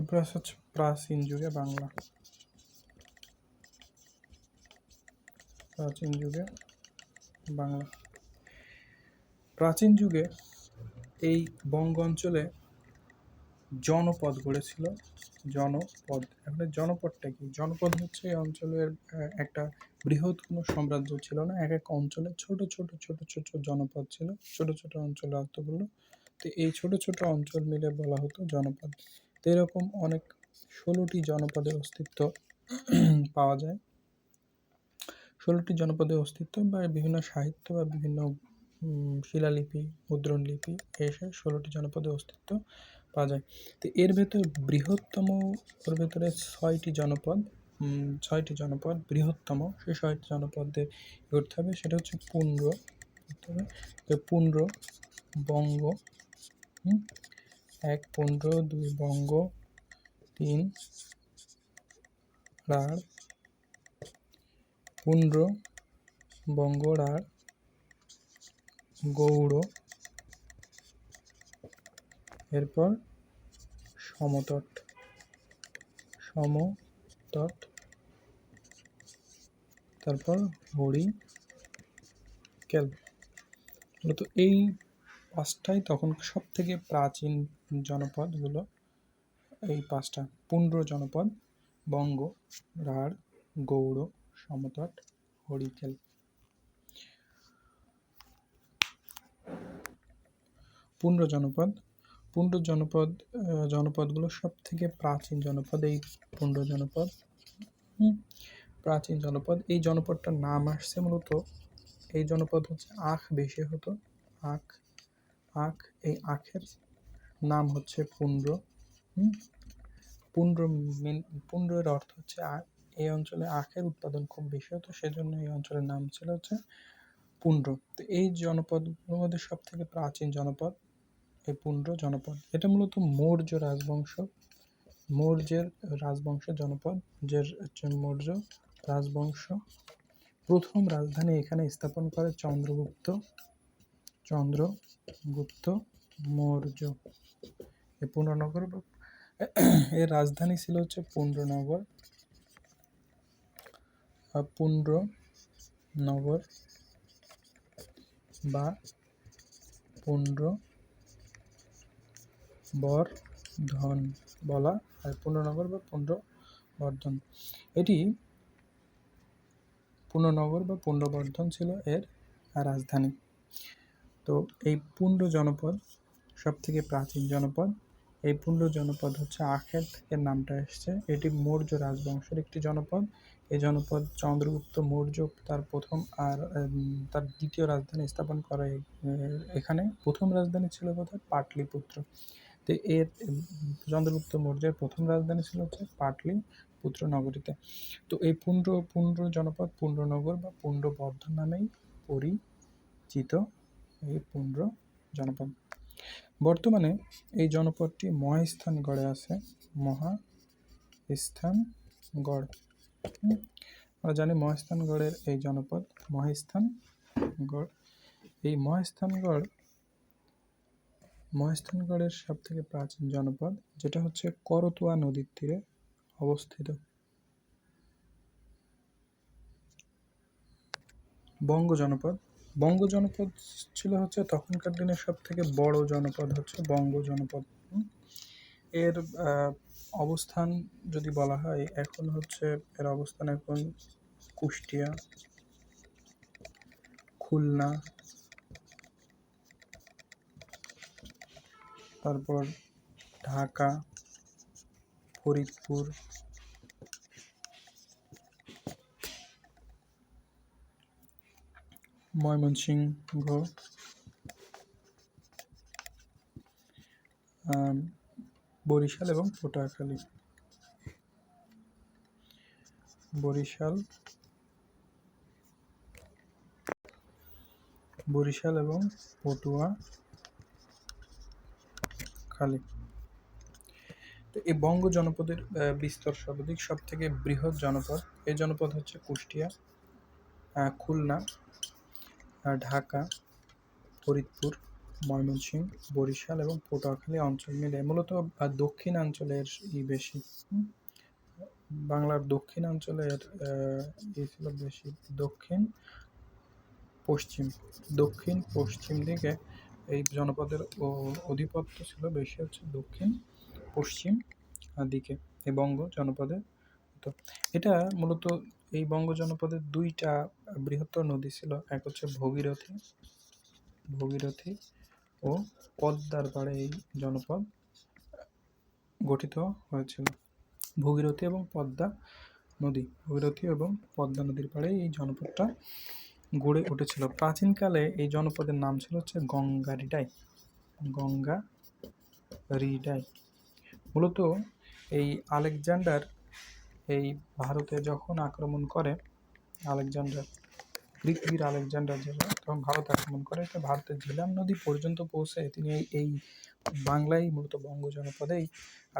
আসে হচ্ছে প্রাচীন যুগে বাংলা প্রাচীন যুগে বাংলা প্রাচীন যুগে এই বঙ্গ অঞ্চলে জনপদ গড়েছিল জনপদ এখানে জনপদটা কি জনপদ হচ্ছে এই অঞ্চলের একটা বৃহৎ কোনো সাম্রাজ্য ছিল না এক এক অঞ্চলে ছোট ছোট ছোট ছোট জনপদ ছিল ছোট ছোট অঞ্চল অর্থগুলো তো এই ছোট ছোট অঞ্চল মিলে বলা হতো জনপদ এরকম অনেক ষোলোটি জনপদের অস্তিত্ব পাওয়া যায়। ষোলোটি জনপদের অস্তিত্ব বা বিভিন্ন সাহিত্য বা বিভিন্ন শিলালিপি মুদ্রণ লিপি এসে ষোলোটি জনপদের অস্তিত্ব পাওয়া যায়। তো এর ভেতর বৃহত্তম, ওর ভেতরে ছয়টি জনপদ ছয়টি জনপদ, বৃহত্তম সেই ছয়টি জনপদের করতে হবে, সেটা হচ্ছে পুন্ড্র। করতে পুন্ড্র, বঙ্গ এক পুন্ড্র দুই বঙ্গ তিন রাঢ় পুন্ড্র বঙ্গ রাঢ় গৌড়। এরপর সমতট। সমতট। তারপর হরি কেল মূলত এই পাঁচটাই তখন সব থেকে প্রাচীন জনপদগুলো এই পাঁচটা। পুন্ড্র জনপদ, বঙ্গ, রাঢ়, গৌড়, সমতট, হরিকেল। পুন্ড্র জনপদ পুন্ড্র জনপদ জনপদগুলো সব থেকে প্রাচীন জনপদ এই পুন্ড্র জনপদ। প্রাচীন জনপদ। এই জনপদটার নাম আসছে মূলত, এই জনপদ হচ্ছে আখ বেশি হতো, আখ আখ, এই আখের নাম হচ্ছে পুন্ড্র পুন্ড্র মেন, পুন্ড্রের অর্থ হচ্ছে আখ এই অঞ্চলে আখের উৎপাদন খুব বেশি হতো সেজন্য এই অঞ্চলের নাম ছিল হচ্ছে পুন্ড্র। তো এই জনপদগুলোর মধ্যে সব থেকে প্রাচীন জনপদ, এই পুন্ড্র জনপদ, এটা মূলত মৌর্য রাজবংশ, মৌর্যের রাজবংশের জনপদ যে মৌর্য রাজবংশ। প্রথম রাজধানী এখানে স্থাপন করে চন্দ্রগুপ্ত চন্দ্রগুপ্ত মৌর্য। এই পুণ্ড্রনগর বা- এর রাজধানী ছিল হচ্ছে পুণ্ড্রনগর আর পুণ্ড্র নগর বা পুণ্ড্র বর্ধন বলা হয়। পুণ্ড্রনগর বা পুণ্ড্র বর্ধন এটি পুণ্ড্রনগর বা পুণ্ড্রবর্ধন ছিল এর রাজধানী। তো এই পুণ্ড জনপদ সব থেকে প্রাচীন জনপদ, এই পুণ্ড জনপদ হচ্ছে আখের থেকে নামটা এসছে। এটি মৌর্য রাজবংশের একটি জনপদ। এই জনপদ চন্দ্রগুপ্ত মৌর্য তার প্রথম আর তার দ্বিতীয় রাজধানী স্থাপন করে এখানে। প্রথম রাজধানী ছিল কোথায়? পাটলিপুত্র। তো এর চন্দ্রগুপ্ত মৌর্যের প্রথম রাজধানী ছিল হচ্ছে পাটলিপুত্র নগরীতে। তো এই পুণ্ড পুণ্ড জনপদ পুণ্ডনগর বা পুণ্ডবর্ধন নামেই পরিচিত। এই পুণ্ড জনপদ। বর্তমানে এই জনপদটি মহাস্থানগড়ে আছে মহাস্থানগড় হুম, আমরা জানি মহাস্থানগড়ের এই জনপদ মহাস্থানগড় এই মহাস্থানগড় মহাস্থানগড়ের সব থেকে প্রাচীন জনপদ যেটা হচ্ছে করতোয়া নদীর তীরে অবস্থিত। বঙ্গ জনপদ বঙ্গ জনপদ ছিল হচ্ছে তখনকার দিনের সব থেকে বড় জনপদ হচ্ছে বঙ্গ জনপদ। এর অবস্থান যদি বলা হয়, এখন হচ্ছে এর অবস্থান এখন কুষ্টিয়া, খুলনা, তারপর ঢাকা, ফরিদপুর ময়মনসিংহ। বরিশাল এবং পটুয়াখালী বরিশাল। বরিশাল এবং পটুয়া। খালী। তো এই বঙ্গ জনপদের বিস্তর সর্বাধিক সব থেকে বৃহৎ জনপদ, এই জনপদ হচ্ছে কুষ্টিয়া খুলনা ঢাকা, ফরিদপুর, ময়মনসিংহ, বরিশাল এবং পটুয়াখালী অঞ্চল মিলে মূলত দক্ষিণাঞ্চলের ই বেশি। বাংলার দক্ষিণাঞ্চলের ই ছিল বেশি। দক্ষিণ, পশ্চিম। দক্ষিণ, পশ্চিম দিকে এই জনপদের আধিপত্য ছিল বেশি হচ্ছে দক্ষিণ, পশ্চিম দিকে। বঙ্গ জনপদের। তো এটা মূলত এই বঙ্গ জনপদের দুইটা বৃহত্তর নদী ছিল। এক হচ্ছে ভগীরথী ভগীরথী ও পদ্মার পাড়ে এই জনপদ গঠিত হয়েছিল। ভগীরথী এবং পদ্মা নদী, ভগীরথী এবং পদ্মা নদীর পাড়ে এই জনপদটা গড়ে উঠেছিল। প্রাচীনকালে এই জনপদের নাম ছিল হচ্ছে গঙ্গা রিডাই গঙ্গা রিডাই মূলত এই আলেকজান্ডার এই ভারতে যখন আক্রমণ করে আলেকজান্ডার, পৃথিবীর আলেকজান্ডার যখন তখন ভারত আক্রমণ করে। তো ভারতের ঝিলাম নদী পর্যন্ত পৌঁছে তিনি এই এই বাংলায় মূলত বঙ্গ জনপদেই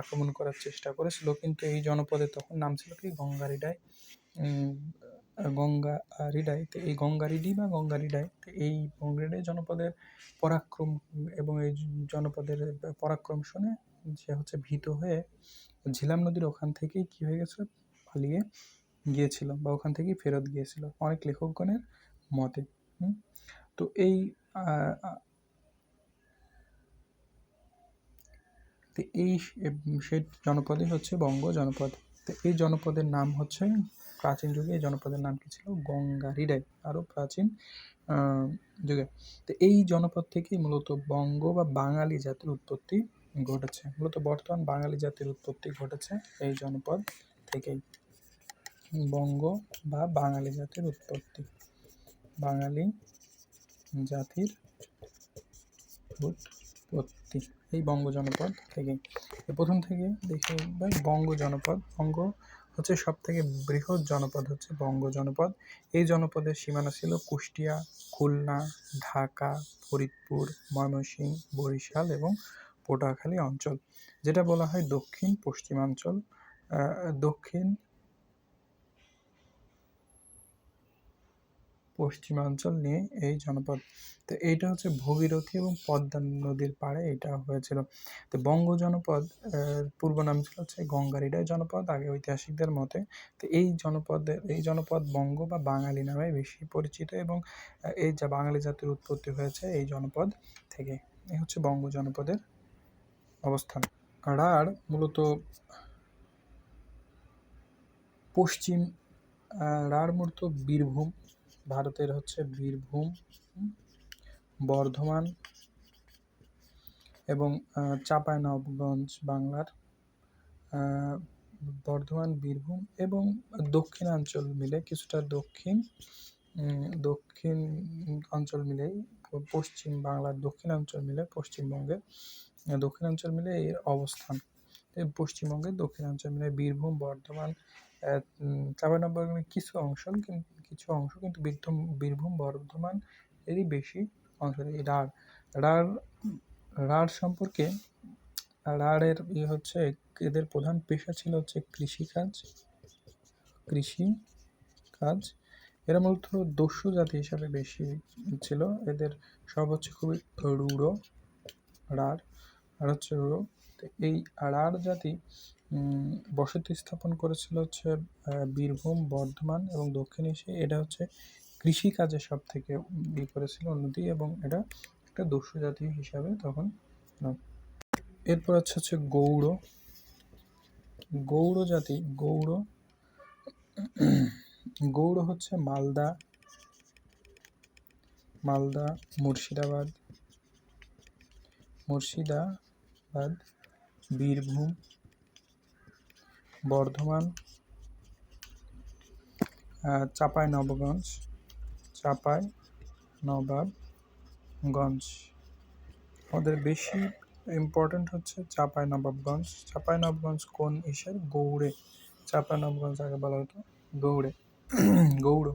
আক্রমণ করার চেষ্টা করেছিল। কিন্তু এই জনপদে তখন নাম ছিল কি? গঙ্গারিডায়। গঙ্গা রিডাই তো এই গঙ্গারিডি বা গঙ্গারিডাই তো এই গঙ্গারিডাই জনপদের পরাক্রম এবং এই জনপদের পরাক্রম শুনে সে হচ্ছে ভীত হয়ে ঝিলাম নদীর ওখান থেকেই কি হয়ে গেছে? পালিয়ে গিয়েছিল বা ওখান থেকেই ফেরত গিয়েছিল অনেক লেখকগণের মতে তো এই তো এই সেই জনপদই হচ্ছে বঙ্গ জনপদ। তো এই জনপদের নাম হচ্ছে প্রাচীন যুগে, এই জনপদের নাম কি ছিল? গঙ্গারিডাই আরও প্রাচীন যুগে। তো এই জনপদ থেকেই মূলত বঙ্গ বা বাঙালি জাতির উৎপত্তি ঘটেছে। মূলত বর্তমান বাঙালি জাতির উৎপত্তি ঘটেছে এই জনপদ থেকেই। বঙ্গ বা বাঙালি জাতির উৎপত্তি। বাঙালি জাতির উৎপত্তি। এই বঙ্গ জনপদ থেকে। প্রথম থেকে দেখে বঙ্গ জনপদ, বঙ্গ হচ্ছে সব থেকে বৃহৎ জনপদ হচ্ছে বঙ্গ জনপদ। এই জনপদের সীমানা ছিল কুষ্টিয়া, খুলনা, ঢাকা, ফরিদপুর, ময়মনসিংহ, বরিশাল এবং পটুয়াখালী অঞ্চল, যেটা বলা হয় দক্ষিণ পশ্চিমাঞ্চল দক্ষিণ পশ্চিমাঞ্চল নিয়ে এই জনপদ। তো এইটা হচ্ছে ভগীরথী এবং পদ্মা নদীর পাড়ে এটা হয়েছিল। তো বঙ্গ জনপদ পূর্ব নাম ছিল হচ্ছে গঙ্গারিডাই জনপদ, আগে ঐতিহাসিকদের মতে। তো এই জনপদের, এই জনপদ বঙ্গ বা বাঙালি নামে বেশি পরিচিত এবং এই যা বাঙালি জাতির উৎপত্তি হয়েছে এই জনপদ থেকে। এই হচ্ছে বঙ্গ জনপদের অবস্থান। রাঢ় মূলত পশ্চিম রাঢ় মূলত বীরভূম ভারতের হচ্ছে বীরভূম বর্ধমান এবং চাঁপাইনবগঞ্জ বাংলার বর্ধমান বীরভূম এবং দক্ষিণাঞ্চল মিলে কিছুটা দক্ষিণ দক্ষিণ অঞ্চল মিলেই পশ্চিম বাংলার দক্ষিণাঞ্চল মিলে পশ্চিমবঙ্গে দক্ষিণাঞ্চল মিলে এর অবস্থান। পশ্চিমবঙ্গের দক্ষিণাঞ্চল মিলে বীরভূম বর্ধমান উম, কিছু অংশ কিন্তু কিছু অংশ কিন্তু বীরভূম বীরভূম, বর্ধমান এরই বেশি অংশ এই রাঢ় রাঢ় রাঢ় সম্পর্কে রাঢ়ের ইয়ে হচ্ছে, এদের প্রধান পেশা ছিল হচ্ছে কৃষিকাজ, কৃষি কাজ। এরা মূলত দস্যু জাতি হিসাবে বেশি ছিল। এদের সব হচ্ছে খুবই রূঢ়, রাঢ় আর হচ্ছে রূঢ়। এই রাঢ় জাতি বসতি স্থাপন করেছিল হচ্ছে বীরভূম, বর্ধমান এবং দক্ষিণ এশিয়া। এটা হচ্ছে কৃষিকাজে সব থেকে ই করেছিল উন্নতি এবং এটা একটা দস্যু জাতি হিসাবে তখন এরপর হচ্ছে হচ্ছে গৌড়। গৌড় জাতি, গৌড় গৌড় হচ্ছে মালদা মালদা, মুর্শিদাবাদ মুর্শিদাবাদ, বীরভূম বর্ধমান চাঁপাই নবগঞ্জ, চাঁপাই নবাবগঞ্জ। আমাদের বেশি ইম্পর্ট্যান্ট হচ্ছে চাঁপাই নবাবগঞ্জ। চাঁপাই নবাবগঞ্জ কোন ইসের গৌড়ে। চাঁপাই নবাবগঞ্জ আগে বলা হতো গৌড়ে। গৌড়।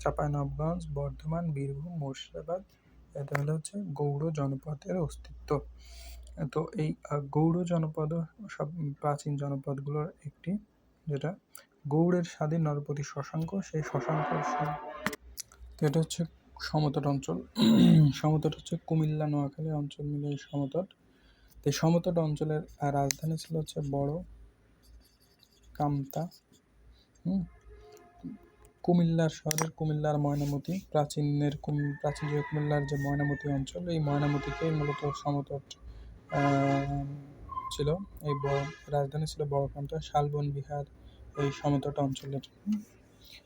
চাঁপাই নবাবগঞ্জ, বর্ধমান, বীরভূম, মুর্শিদাবাদ। এটা হলো হচ্ছে গৌড় জনপদের অস্তিত্ব। তো এই গৌড় জনপদও সব প্রাচীন জনপদগুলোর একটি, যেটা গৌড়ের স্বাধীন নরপতি শশাঙ্ক, সেই শশাঙ্ক এটা হচ্ছে সমতট অঞ্চল। সমতট হচ্ছে কুমিল্লা, নোয়াখালী অঞ্চল মিলে এই সমতট। এই সমতট অঞ্চলের রাজধানী ছিল হচ্ছে বড় কামতা। কুমিল্লার শহরের কুমিল্লার ময়নামতি, প্রাচীনের প্রাচীন যে কুমিল্লার যে ময়নামতি অঞ্চল, এই ময়নামতিকে মূলত সমতট। ছিল এই রাজধানী ছিল বড়কান্তা শালবন বিহার এই সমতট অঞ্চলের।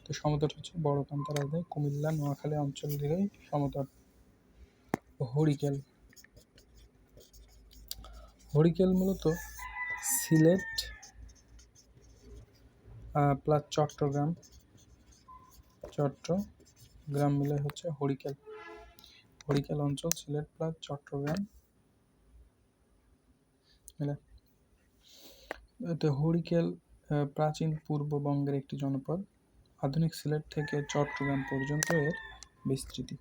তো সমতট হচ্ছে বড়কান্তা রাজধানী কুমিল্লা, নোয়াখালী অঞ্চল দিকেই সমতট হরিকেল। হরিকেল মূলত সিলেট প্লাস চট্টগ্রাম চট্টগ্রাম মিলে হচ্ছে হরিকেল। হরিকেল অঞ্চল সিলেট প্লাস চট্টগ্রাম মিলে তো হরিকেল প্রাচীন পূর্ববঙ্গের একটি জনপদ আধুনিক সিলেট থেকে চট্টগ্রাম পর্যন্ত এর বিস্তৃতি।